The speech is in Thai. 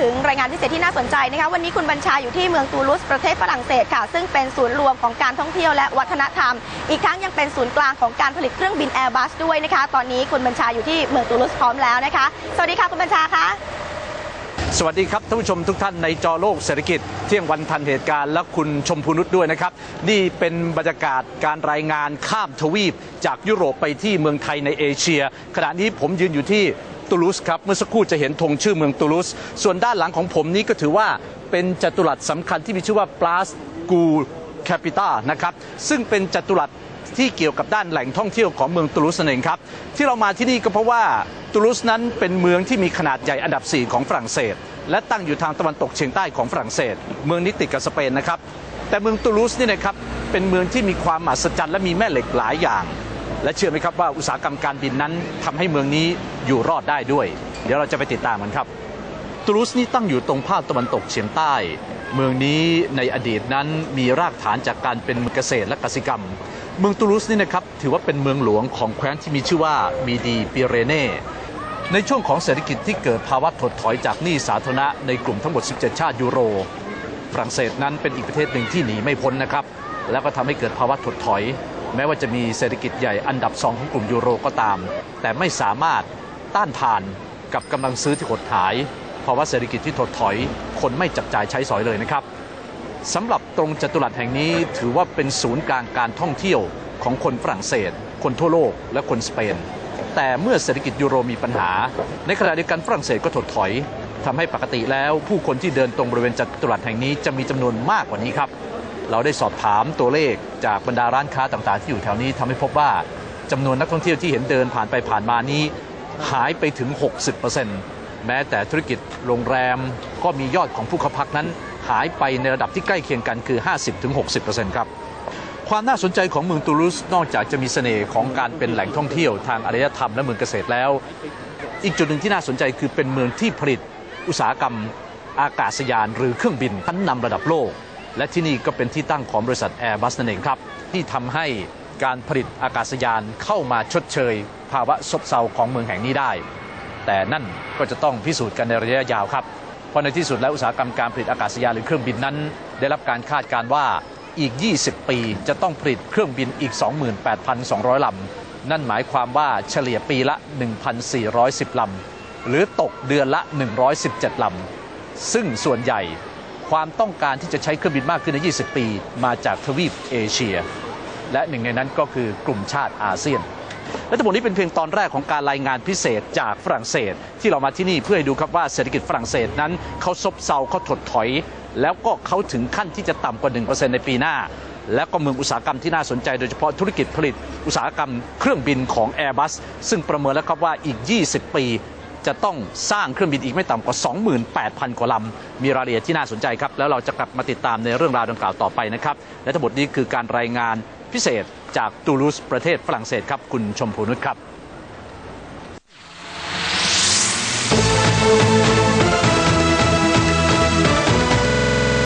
ถึงรายงานพิเศษที่น่าสนใจนะคะวันนี้คุณบัญชาอยู่ที่เมืองตูลูสประเทศฝรั่งเศสค่ะ ซึ่งเป็นศูนย์รวมของการท่องเที่ยวและวัฒนธรรม อีกทั้งยังเป็นศูนย์กลางของการผลิตเครื่องบิน Airbus ด้วยนะคะ ตอนนี้คุณบัญชาอยู่ที่เมืองตูลูสพร้อมแล้วนะคะ สวัสดีค่ะคุณบัญชาคะสวัสดีครับท่านผู้ชมทุกท่านในจอโลกเศรษฐกิจ เที่ยงวันทันเหตุการณ์และคุณชมพูนุชด้วยนะครับ นี่เป็นบรรยากาศการรายงานข้ามทวีป จากยุโรปไปที่เมืองไทยในเอเชีย ขณะนี้ผมยืนอยู่ที่ ตูลูสครับ เมื่อสักครู่จะเห็นธงชื่อเมืองตูลูส ส่วนด้านหลังของผมนี้ก็ถือว่าเป็นจัตุรัสสำคัญที่มีชื่อว่าปลาสกูแคปิตานะครับ ซึ่งเป็นจัตุรัสที่เกี่ยวกับด้านแหล่งท่องเที่ยวของเมืองตูลูสนั่นเองครับ ที่เรามาที่นี่ก็เพราะว่าตูลูสนั้นเป็นเมืองที่มีขนาดใหญ่อันดับ 4 ของฝรั่งเศส และตั้งอยู่ทางตะวันตกเฉียงใต้ของฝรั่งเศส เมืองนี้ติดกับสเปนนะครับแต่เมืองตูลูสนี่นะครับเป็นเมืองที่มีความมหัศจรรย์และมีแม่เหล็กหลายอย่าง และเชื่อไหมครับว่าอุตสาหกรรมการบินนั้นทำให้เมืองนี้อยู่รอดได้ด้วย เดี๋ยวเราจะไปติดตามกันครับตูลูสนี่ตั้งอยู่ตรงภาคตะวันตกเฉียงใต้ เมืองนี้ในอดีตนั้นมีรากฐานจากการเป็นเกษตรและกสิกรรม เมืองตูลูสนี่นะครับถือว่าเป็นเมืองหลวงของแคว้นที่มีชื่อว่ามีดีปิเรเนในช่วงของเศรษฐกิจที่เกิดภาวะถดถอยจากหนี้สาธารณะในกลุ่มทั้งหมด 17 ชาติยูโร ฝรั่งเศสนั้นเป็นอีกประเทศหนึ่งที่หนีไม่พ้นนะครับ แล้วก็ทำให้เกิดภาวะถดถอย แม้ว่าจะมีเศรษฐกิจใหญ่อันดับสองของกลุ่มยูโรก็ตาม แต่ไม่สามารถต้านทานกับกำลังซื้อที่หดหายภาวะเศรษฐกิจที่ถดถอย คนไม่จับจ่ายใช้สอยเลยนะครับสำหรับตรงจัตุรัสแห่งนี้ถือว่าเป็นศูนย์กลางการท่องเที่ยวของคนฝรั่งเศส คนทั่วโลกและคนสเปน แต่เมื่อเศรษฐกิจยูโรมีปัญหา ในขณะเดียวกันฝรั่งเศสก็ถดถอยทำให้ปกติแล้วผู้คนที่เดินตรงบริเวณจัตุรัสแห่งนี้จะมีจำนวนมากกว่านี้ครับ เราได้สอบถามตัวเลขจากบรรดาร้านค้าต่างๆ ที่อยู่แถวนี้ทำให้พบว่าจำนวนนักท่องเที่ยวที่เห็นเดินผ่านไปผ่านมานี้หายไปถึง 60%แม้แต่ธุรกิจโรงแรมก็มียอดของผู้เข้าพักนั้น หายไปในระดับที่ใกล้เคียงกันคือ 50-60%ครับความน่าสนใจของเมืองตูลูสนอกจากจะมีเสน่ห์ของการเป็นแหล่งท่องเที่ยวทางอารยธรรมและเมืองเกษตรแล้ว อีกจุดหนึ่งที่น่าสนใจคือเป็นเมืองที่ผลิตอุตสาหกรรมอากาศยานหรือเครื่องบินชั้นนำระดับโลก และที่นี่ก็เป็นที่ตั้งของบริษัท Airbus นั่นเองครับ ที่ทำให้การผลิตอากาศยานเข้ามาชดเชย ภาวะซบเซาของเมืองแห่งนี้ได้ แต่นั่นก็จะต้องพิสูจน์กันในระยะยาวครับ เพราะในที่สุดแล้วอุตสาหกรรมการผลิตอากาศยานหรือเครื่องบินนั้น ได้รับการคาดการว่าอีก 20 ปีจะต้องผลิตเครื่องบินอีก 28,200 ลำ นั่นหมายความว่าเฉลี่ยปีละ 1,410 ลำ หรือตกเดือนละ 117 ลำ ซึ่งส่วนใหญ่ ความต้องการที่จะใช้เครื่องบินมากขึ้นใน 20 ปี มาจากทวีปเอเชีย และหนึ่งในนั้นก็คือกลุ่มชาติอาเซียน และทั้งหมดนี้เป็นเพียงตอนแรกของการรายงานพิเศษจากฝรั่งเศส ที่เรามาที่นี่เพื่อให้ดูครับว่าเศรษฐกิจฝรั่งเศสนั้นเขาซบเซาเขาถดถอย แล้วก็เขาถึงขั้นที่จะต่ำกว่า 1%ในปีหน้า และก็เมืองอุตสาหกรรมที่น่าสนใจโดยเฉพาะธุรกิจผลิต อุตสาหกรรมเครื่องบินของ Airbus ซึ่งประเมินแล้วครับว่าอีก 20 ปี จะต้องสร้างเครื่องบินอีกไม่ต่ำกว่า 28,000 กว่าลำมีรายละเอียดที่น่าสนใจครับ แล้วเราจะกลับมาติดตามในเรื่องราวดังกล่าวต่อไปนะครับ และทั้งหมดนี้คือการรายงานพิเศษจากตูลูสประเทศฝรั่งเศสครับ คุณชมพูนุชครับ